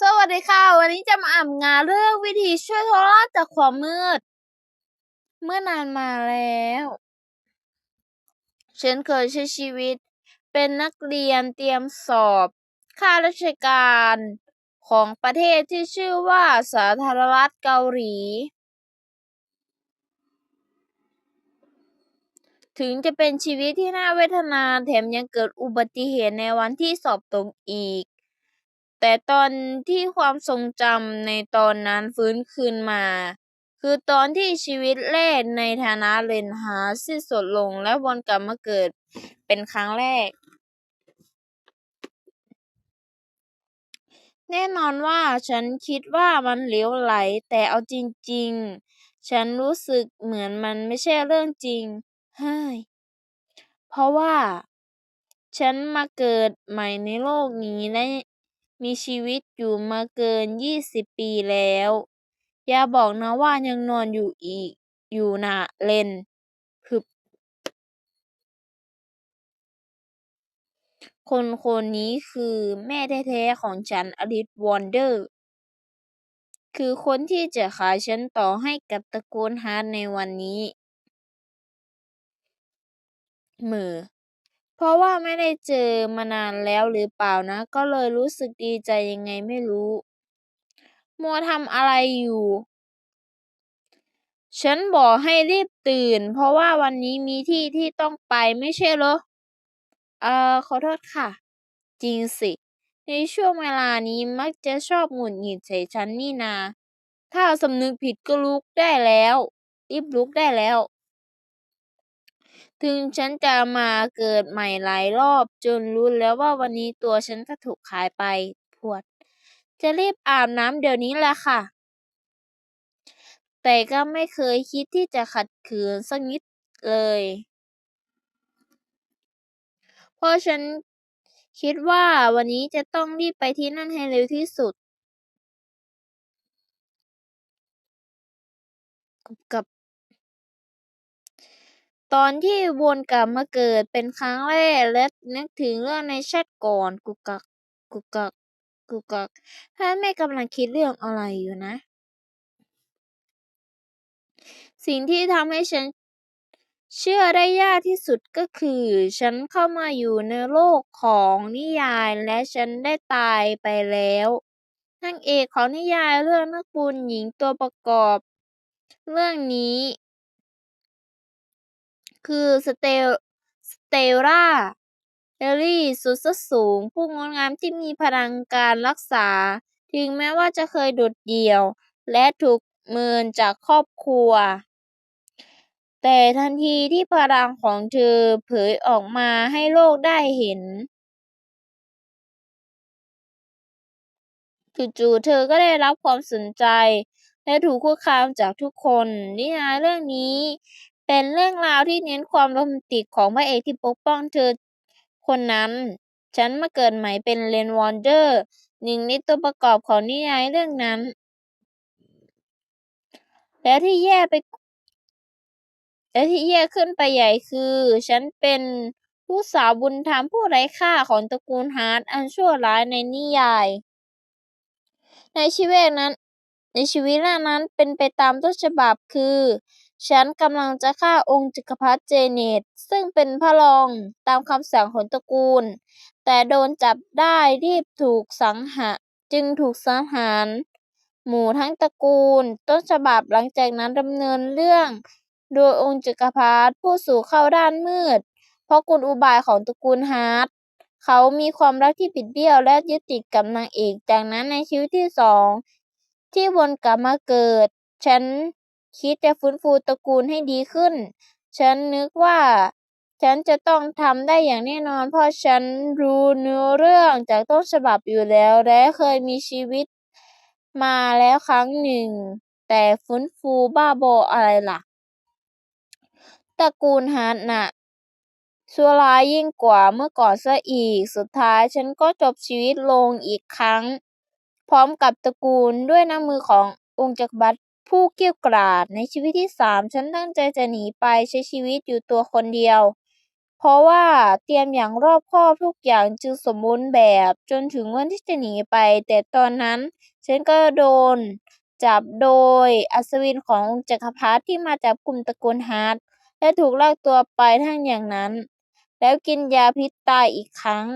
สวัสดีค่ะ วันนี้จะมาอ่านงานเรื่องวิธีช่วยโทรอดจากความมืด เมื่อนานมาแล้ว ฉันเคยใช้ชีวิต เป็นนักเรียนเตรียมสอบข้าราชการของประเทศที่ชื่อว่าสาธารณรัฐเกาหลี ถึงจะเป็นชีวิตที่น่าเวทนาแถมยังเกิดอุบัติเหตุในวันที่สอบตกอีก แต่ตอนที่ความทรงจำในตอนนั้นฟื้นคืนมา คือตอนที่ชีวิตแรกในฐานะเรนฮาสิ้นสุดลงและวนกลับมาเกิดเป็นครั้งแรก แน่นอนว่าฉันคิดว่ามันเหลวไหล แต่เอาจริง ๆ ฉันรู้สึกเหมือนมันไม่ใช่เรื่องจริงเฮ้ยเพราะว่า ฉันมาเกิดใหม่ในโลกนี้และ มีชีวิตอยู่มาเกินยี่สิบปีแล้ว อย่าบอกนะว่ายังนอนอยู่อีก อยู่น่ะเรนฮึบ คนคนนี้คือแม่แท้ๆของฉันอลิซวอนเดอร์ คือคนที่จะขายฉันต่อให้กับตระกูลฮาร์ในวันนี้ม่อ เพราะว่าไม่ได้เจอมานานแล้วหรือเปล่านะ ก็เลยรู้สึกดีใจยังไงไม่รู้มัวทำอะไรอยู่ ฉันบอกให้รีบตื่น เพราะว่าวันนี้มีที่ที่ต้องไปไม่ใช่เหรอ เอ่อ ขอโทษค่ะ จริงสิ ในช่วงเวลานี้มักจะชอบหงุดหงิดใส่ฉันนี่นา ถ้าสำนึกผิดก็ลุกได้แล้ว รีบลุกได้แล้ว ถึงฉันจะมาเกิดใหม่หลายรอบ จนรู้แล้วว่าวันนี้ตัวฉันจะถูกขายไป พวด จะรีบอาบน้ำเดี๋ยวนี้แหละค่ะ แต่ก็ไม่เคยคิดที่จะขัดขืนสักนิดเลย เพราะฉันคิดว่าวันนี้จะต้องรีบไปที่นั่นให้เร็วที่สุด กับ ตอนที่วนกลับมาเกิดเป็นครั้งแรกและนึกถึงเรื่องในแชตก่อน กุกกัก กุกกัก กุกกักถ้าแม่กำลังคิดเรื่องอะไรอยู่นะ สิ่งที่ทำให้ฉันเชื่อได้ยากที่สุดก็คือ ฉันเข้ามาอยู่ในโลกของนิยายและฉันได้ตายไปแล้วนางเอกของนิยายเรื่องนักบุญหญิงตัวประกอบ เรื่องนี้ คือสเตลสเตลล่าเอลลี่สุดสูง ผู้งดงามที่มีพลังการรักษา ถึงแม้ว่าจะเคยโดดเดี่ยว และถูกเมินจากครอบครัว แต่ทันทีที่พลังของเธอเผยออกมาให้โลกได้เห็นจู่ๆเธอก็ได้รับความสนใจ และถูกคุกคามจากทุกคน นิยายเรื่องนี้ เป็นเรื่องราวที่เน้นความโรแมนติกของพระเอกที่ปกป้องเธอคนนั้น ฉันมาเกิดใหม่เป็นเรนวอนเดอร์ หนึ่งในตัวประกอบของนิยายเรื่องนั้น และที่แย่ไป และที่แย่ขึ้นไปใหญ่คือ ฉันเป็นลูกสาวบุญธรรมผู้ไร้ค่าของตระกูลฮาร์ตอันชั่วร้ายในนิยาย ในชีวิตนั้น ในชีวิตนั้นเป็นไปตามต้นฉบับคือ ฉันกำลังจะฆ่าองค์จักรพรรดิเจเนตซึ่งเป็นพระรองตามคำสั่งของตระกูล แต่โดนจับได้รีบถูกสังหะจึงถูกสังหาร หมู่ทั้งตระกูล ต้นฉบับหลังจากนั้นดำเนินเรื่อง โดยองค์จักรพรรดิผู้สู่เข้าด้านมืด เพราะกลอุบายของตระกูลฮาร์ตเขามีความรักที่บิดเบี้ยวและยึดติดกับนางเอก จากนั้นในชีวิตที่สอง ที่วนกลับมาเกิด ฉัน คิดจะฟื้นฟูตระกูลให้ดีขึ้น ฉันนึกว่า ฉันจะต้องทำได้อย่างแน่นอน เพราะฉันรู้เนื้อเรื่องจากต้นฉบับอยู่แล้วและเคยมีชีวิตมาแล้วครั้งหนึ่ง แต่ฟื้นฟูบ้าบออะไรล่ะ ตระกูลฮาร์ตน่ะชั่วร้ายยิ่งกว่าเมื่อก่อนซะอีก สุดท้ายฉันก็จบชีวิตลงอีกครั้ง พร้อมกับตระกูลด้วยน้ำมือขององค์จักรพรรดิ ผู้เกรี้ยวกราด ในชีวิตที่สามฉันตั้งใจจะหนีไปใช้ชีวิตอยู่ตัวคนเดียว เพราะว่าเตรียมอย่างรอบคอบทุกอย่างจึงสมบูรณ์แบบจนถึงวันที่จะหนีไป แต่ตอนนั้น ฉันก็โดนจับโดยอัศวินขององค์จักรพรรดิที่มาจากกลุ่มตระกูลฮาร์ดและถูกลากตัวไปทั้งอย่างนั้น แล้วกินยาพิษตายอีกครั้ง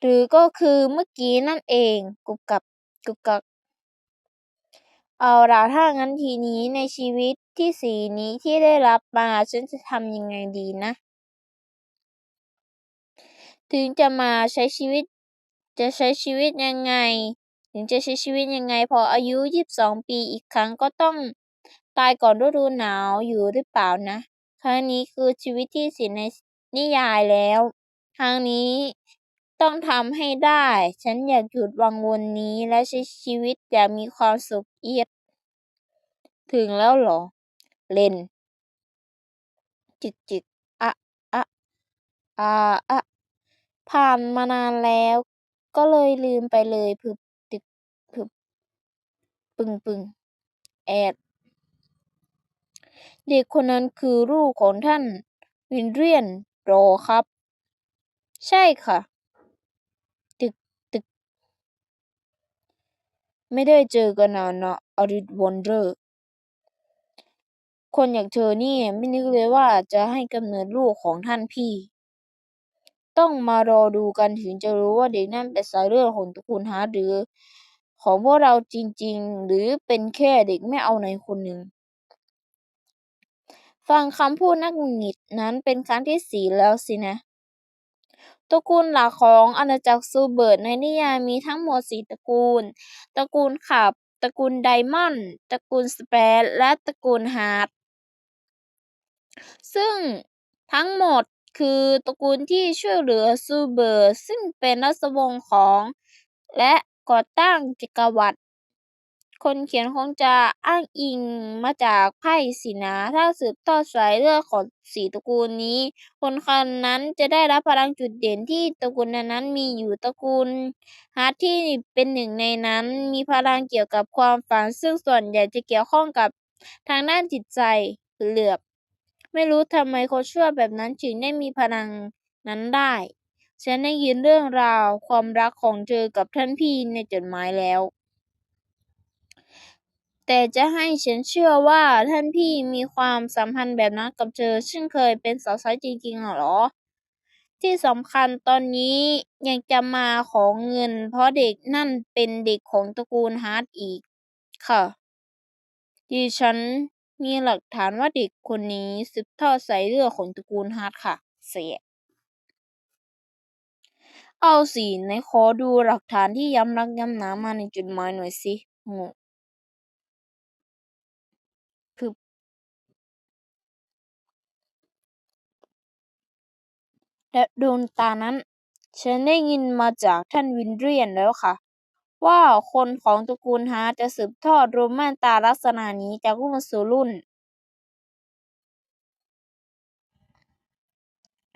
หรือก็คือเมื่อกี้นั่นเองกุกกับกุกกักเอาล่ะถ้างั้นทีนี้ในชีวิตที่สี่นี้ที่ได้รับมาฉันจะทำยังไงดีนะ ถึงจะมาใช้ชีวิต จะใช้ชีวิตยังไง ถึงจะใช้ชีวิตยังไง พออายุยี่สิบสองปีอีกครั้งก็ต้องตายก่อนฤดูหนาวอยู่หรือเปล่านะ ครั้งนี้คือชีวิตที่สี่ในนิยายแล้ว ครั้งนี้ ต้องทำให้ได้ ฉันอยากหยุดวังวนนี้ และใช้ชีวิตอย่างมีความสุขเอียด ถึงแล้วเหรอ เล่นจิกจิกอะอะอาอะผ่านมานานแล้ว ก็เลยลืมไปเลยผึบตึกผึบปึงปึงแอด เด็กคนนั้นคือลูกของท่าน วินเรียนรอครับ ใช่ค่ะ ตึกตึก ไม่ได้เจอกันนานนะอริสวอนเดอร์ คนอย่างเธอนี่ไม่นึกเลยว่าจะให้กำเนิดลูกของท่านพี่ ต้องมารอดูกันถึงจะรู้ว่าเด็กนั่นเป็นสายเลือดของตระกูลฮาร์ดหรือ ของพวกเราจริง ๆ หรือเป็นแค่เด็กไม่เอาไหนคนหนึ่งฟังคำพูดน่าหงุดหงิดนั้นเป็นครั้งที่สี่แล้วสินะ ตระกูลหลักของอาณาจักรซูเบิร์ตในนิยายมีทั้งหมดสี่ตระกูล ตระกูลขับ ตระกูลไดมอนด์ ตระกูลสเปซ และตระกูลฮาร์ดซึ่งทั้งหมดคือตระกูลที่ช่วยเหลือซูเบิร์ตซึ่งเป็นราชวงศ์ของ และก่อตั้งจักรวรรดิ คนเขียนคงจะอ้างอิงมาจากไพ่สินะ ถ้าสืบทอดสายเลือดของสีตระกูลนี้ คนคนนั้นจะได้รับพลังจุดเด่นที่ตระกูลนั้นมีอยู่ตระกูลฮาร์ดที่เป็นหนึ่งในนั้น มีพลังเกี่ยวกับความฝัน ซึ่งส่วนใหญ่จะเกี่ยวข้องกับทางด้านจิตใจเหลือบ ไม่รู้ทำไมคนชั่วแบบนั้นถึงได้มีพลังนั้นได้ฉันได้ยินเรื่องราวความรักของเธอกับท่านพี่ในจดหมายแล้ว แต่จะให้ฉันเชื่อว่าท่านพี่มีความสัมพันธ์แบบนั้นกับเธอ ซึ่งเคยเป็นสาวใช้จริงๆเหรอ ที่สำคัญตอนนี้ยังจะมาขอเงิน เพราะเด็กนั่นเป็นเด็กของตระกูลฮาร์ดอีก ค่ะดิฉันมีหลักฐานว่าเด็กคนนี้สืบทอดสายเลือดของตระกูลฮาร์ดค่ะ เสีย เอาสิไหนขอดูหลักฐานที่ย้ำนักย้ำหนามาในจดหมายหน่อยสิโง่พึบ และดวงตานั้น ฉันได้ยินมาจากท่านวินเรียนแล้วค่ะ ว่าคนของตระกูลฮาร์จะสืบทอดรูม่านตาลักษณะนี้จากรุ่นสู่รุ่น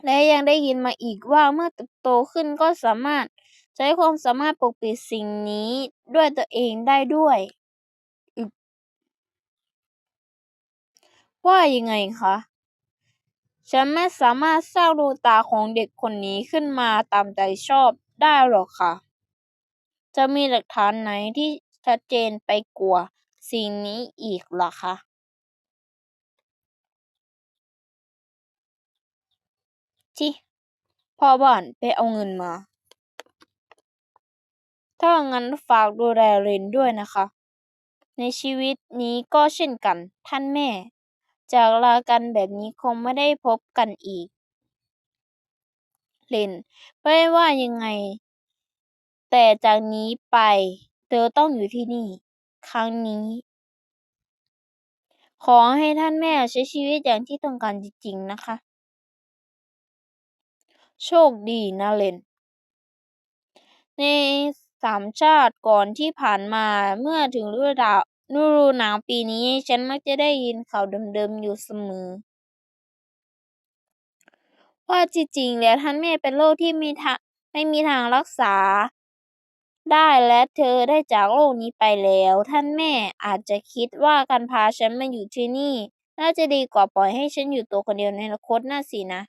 และยังได้ยินมาอีกว่าเมื่อเติบโตขึ้นก็สามารถใช้ความสามารถปกปิดสิ่งนี้ด้วยตัวเองได้ด้วยว่ายังไงคะ ฉันไม่สามารถสร้างดวงตาของเด็กคนนี้ขึ้นมาตามใจชอบได้หรอกค่ะ จะมีหลักฐานไหนที่ชัดเจนไปกว่าสิ่งนี้อีกล่ะคะจิพ่อบ้านไปเอาเงินมา ถ้างั้นฝากดูแลเรนด้วยนะคะ ในชีวิตนี้ก็เช่นกันท่านแม่ จากลากันแบบนี้คงไม่ได้พบกันอีกเรนไม่ว่ายังไง แต่จากนี้ไป เธอต้องอยู่ที่นี่ ครั้งนี้ ขอให้ท่านแม่ใช้ชีวิตอย่างที่ต้องการจริง ๆ นะคะ โชคดีนะเรนในสามชาติก่อนที่ผ่านมาเมื่อถึงฤดูหนาว ฤดูหนาวปีนี้ฉันมักจะได้ยินข่าวเดิมๆอยู่เสมอ ว่าที่จริงแล้วท่านแม่เป็นโรคที่มีทางไม่มีทางรักษา ได้และเธอได้จากโลกนี้ไปแล้ว ท่านแม่อาจจะคิดว่าการพาฉันมาอยู่ที่นี่ น่าจะดีกว่าปล่อยให้ฉันอยู่ตัวคนเดียวในอนาคตน่ะสินะ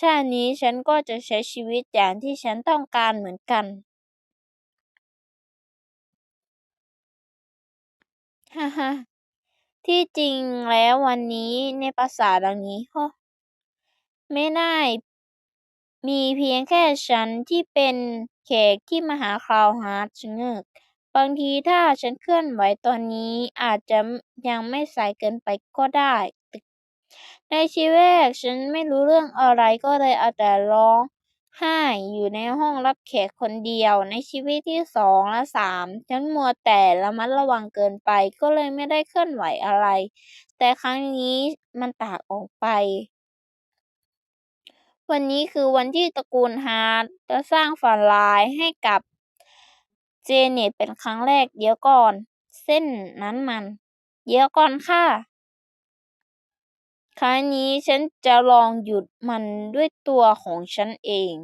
ชาตินี้ฉันก็จะใช้ชีวิตอย่างที่ฉันต้องการเหมือนกัน ฮ่าฮ่าที่จริงแล้ววันนี้ในปราสาทหลังนี้ฮไม่ได้มีเพียงแค่ฉันที่เป็นแขกที่มาหาคราวฮาร์ดชงิกบางทีถ้าฉันเคลื่อนไหวตอนนี้อาจจะยังไม่สายเกินไปก็ได้ ในชีวิตฉันไม่รู้เรื่องอะไรก็เลยเอาแต่ร้อง ไห้อยู่ในห้องรับแขกคนเดียว ในชีวิตที่สองและสามฉันมัวแต่ระมัดระวังเกินไปก็เลยไม่ได้เคลื่อนไหวอะไร แต่ครั้งนี้มันตางออกไป วันนี้คือวันที่ตระกูลฮาร์ดจะสร้างฝันร้ายให้กับเจเน็ตเป็นครั้งแรกเดี๋ยวก่อน เส้นนั้นมัน เดี๋ยวก่อนค่ะ ครั้งนี้ฉันจะลองหยุดมันด้วยตัวของฉันเอง